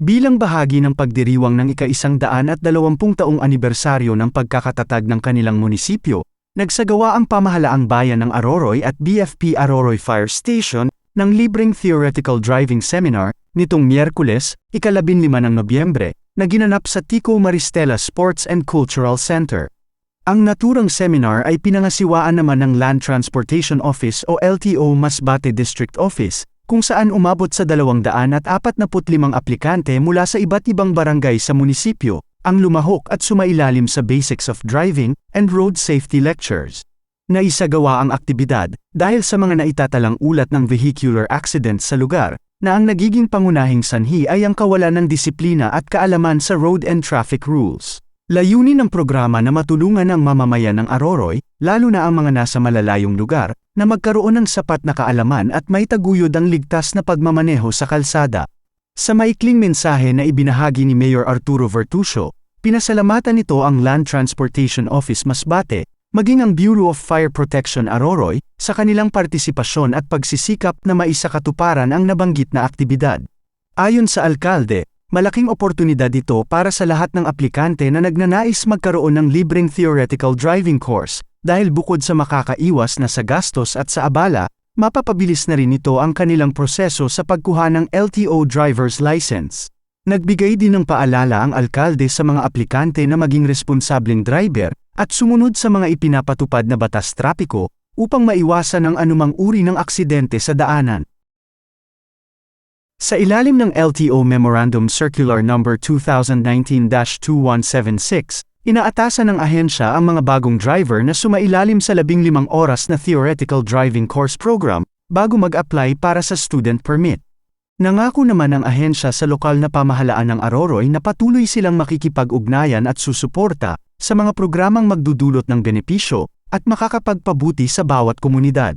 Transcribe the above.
Bilang bahagi ng pagdiriwang ng ika-isang daan at dalawampung taong anibersaryo ng pagkakatatag ng kanilang munisipyo, nagsagawa ang pamahalaang bayan ng Aroroy at BFP Aroroy Fire Station ng libreng theoretical driving seminar nitong Miyerkules, ikalabinlima ng Nobyembre, na ginanap sa Tico Maristela Sports and Cultural Center. Ang naturang seminar ay pinangasiwaan naman ng Land Transportation Office o LTO Masbate District Office, kung saan umabot sa 245 aplikante mula sa iba't ibang barangay sa munisipyo, ang lumahok at sumailalim sa basics of driving and road safety lectures. Naisagawa ang aktibidad dahil sa mga naitatalang ulat ng vehicular accidents sa lugar, na ang nagiging pangunahing sanhi ay ang kawalan ng disiplina at kaalaman sa road and traffic rules. Layunin ng programa na matulungan ang mamamayan ng Aroroy, lalo na ang mga nasa malalayong lugar, na magkaroon ng sapat na kaalaman at may taguyod ang ligtas na pagmamaneho sa kalsada. Sa maikling mensahe na ibinahagi ni Mayor Arturo Vertusio, pinasalamatan nito ang Land Transportation Office Masbate, maging ang Bureau of Fire Protection Aroroy, sa kanilang partisipasyon at pagsisikap na maisakatuparan ang nabanggit na aktibidad. Ayon sa alkalde, malaking oportunidad ito para sa lahat ng aplikante na nagnanais magkaroon ng libreng theoretical driving course, dahil bukod sa makakaiwas na sa gastos at sa abala, mapapabilis na rin ito ang kanilang proseso sa pagkuha ng LTO driver's license. Nagbigay din ng paalala ang alkalde sa mga aplikante na maging responsableng driver at sumunod sa mga ipinapatupad na batas trapiko upang maiwasan ang anumang uri ng aksidente sa daanan. Sa ilalim ng LTO Memorandum Circular No. 2019-2176, inaatasan ng ahensya ang mga bagong driver na sumailalim sa 15 oras na theoretical driving course program bago mag-apply para sa student permit. Nangako naman ang ahensya sa lokal na pamahalaan ng Aroroy na patuloy silang makikipag-ugnayan at susuporta sa mga programang magdudulot ng benepisyo at makakapagpabuti sa bawat komunidad.